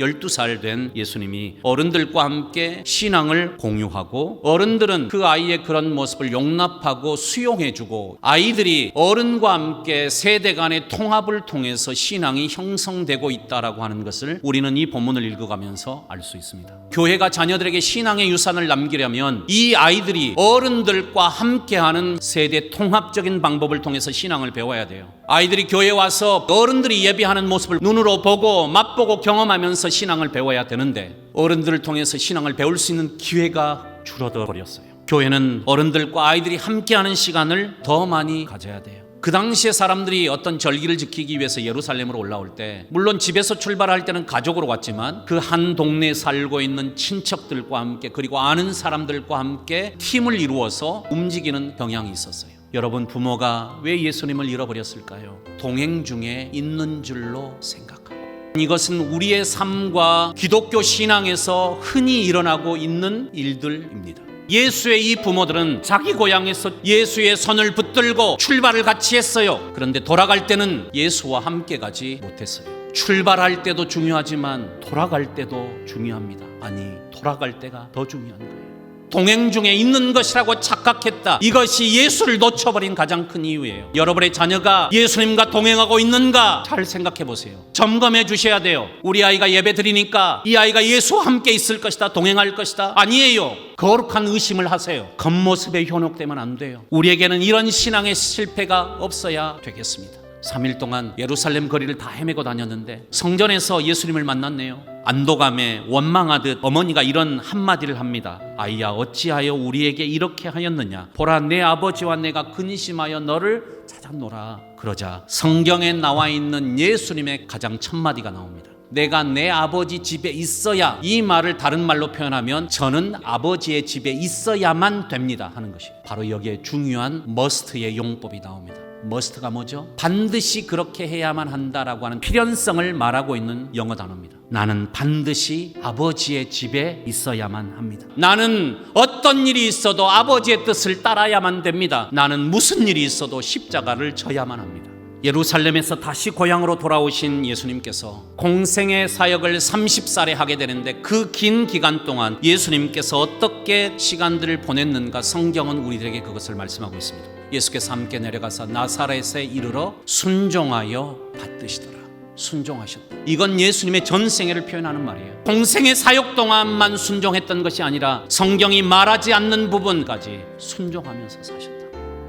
12살 된 예수님이 어른들과 함께 신앙을 공유하고 어른들은 그 아이의 그런 모습을 용납하고 수용해주고 아이들이 어른과 함께 세대 간의 통합을 통해서 신앙이 형성되고 있다라고 하는 것을 우리는 이 본문을 읽어가면서 알 수 있습니다. 교회가 자녀들에게 신앙의 유산을 남기려면 이 아이들이 어른들과 함께하는 세대 통합적인 방법을 통해서 신앙을 배워야 돼요. 아이들이 교회 와서 어른들이 예배하는 모습을 눈으로 보고 맛보고 경험하면서 신앙을 배워야 되는데 어른들을 통해서 신앙을 배울 수 있는 기회가 줄어들어 버렸어요. 교회는 어른들과 아이들이 함께하는 시간을 더 많이 가져야 돼요. 그 당시에 사람들이 어떤 절기를 지키기 위해서 예루살렘으로 올라올 때 물론 집에서 출발할 때는 가족으로 왔지만 그 한 동네에 살고 있는 친척들과 함께 그리고 아는 사람들과 함께 팀을 이루어서 움직이는 경향이 있었어요. 여러분 부모가 왜 예수님을 잃어버렸을까요? 동행 중에 있는 줄로 생각하고 이것은 우리의 삶과 기독교 신앙에서 흔히 일어나고 있는 일들입니다. 예수의 이 부모들은 자기 고향에서 예수의 손을 붙들고 출발을 같이 했어요. 그런데 돌아갈 때는 예수와 함께 가지 못했어요. 출발할 때도 중요하지만 돌아갈 때도 중요합니다. 아니, 돌아갈 때가 더 중요한 거예요. 동행 중에 있는 것이라고 착각했다. 이것이 예수를 놓쳐버린 가장 큰 이유예요. 여러분의 자녀가 예수님과 동행하고 있는가 잘 생각해 보세요. 점검해 주셔야 돼요. 우리 아이가 예배 드리니까 이 아이가 예수와 함께 있을 것이다. 동행할 것이다. 아니에요. 거룩한 의심을 하세요. 겉모습에 현혹되면 안 돼요. 우리에게는 이런 신앙의 실패가 없어야 되겠습니다. 3일 동안 예루살렘 거리를 다 헤매고 다녔는데 성전에서 예수님을 만났네요. 안도감에 원망하듯 어머니가 이런 한마디를 합니다. 아이야 어찌하여 우리에게 이렇게 하였느냐? 보라 내 아버지와 내가 근심하여 너를 찾았노라. 그러자 성경에 나와 있는 예수님의 가장 첫 마디가 나옵니다. 내가 내 아버지 집에 있어야 이 말을 다른 말로 표현하면 저는 아버지의 집에 있어야만 됩니다 하는 것이 바로 여기에 중요한 머스트의 용법이 나옵니다. 머스트가 뭐죠? 반드시 그렇게 해야만 한다라고 하는 필연성을 말하고 있는 영어 단어입니다. 나는 반드시 아버지의 집에 있어야만 합니다. 나는 어떤 일이 있어도 아버지의 뜻을 따라야만 됩니다. 나는 무슨 일이 있어도 십자가를 져야만 합니다. 예루살렘에서 다시 고향으로 돌아오신 예수님께서 공생의 사역을 30살에 하게 되는데 그 긴 기간 동안 예수님께서 어떻게 시간들을 보냈는가 성경은 우리들에게 그것을 말씀하고 있습니다. 예수께서 함께 내려가서 나사렛에 이르러 순종하여 받드시더라. 순종하셨다. 이건 예수님의 전생애를 표현하는 말이에요. 공생의 사역 동안만 순종했던 것이 아니라 성경이 말하지 않는 부분까지 순종하면서 사셨다.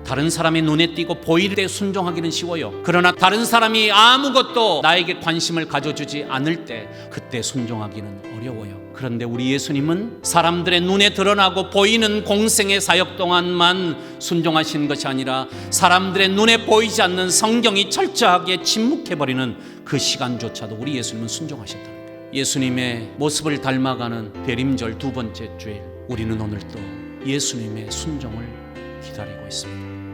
다른 사람의 눈에 띄고 보일 때 순종하기는 쉬워요. 그러나 다른 사람이 아무것도 나에게 관심을 가져주지 않을 때 그때 순종하기는 어려워요. 그런데 우리 예수님은 사람들의 눈에 드러나고 보이는 공생의 사역 동안만 순종하신 것이 아니라 사람들의 눈에 보이지 않는 성경이 철저하게 침묵해버리는 그 시간조차도 우리 예수님은 순종하셨다는 거예요. 예수님의 모습을 닮아가는 대림절 두 번째 주일 우리는 오늘 또 예수님의 순종을 기다리고 있습니다.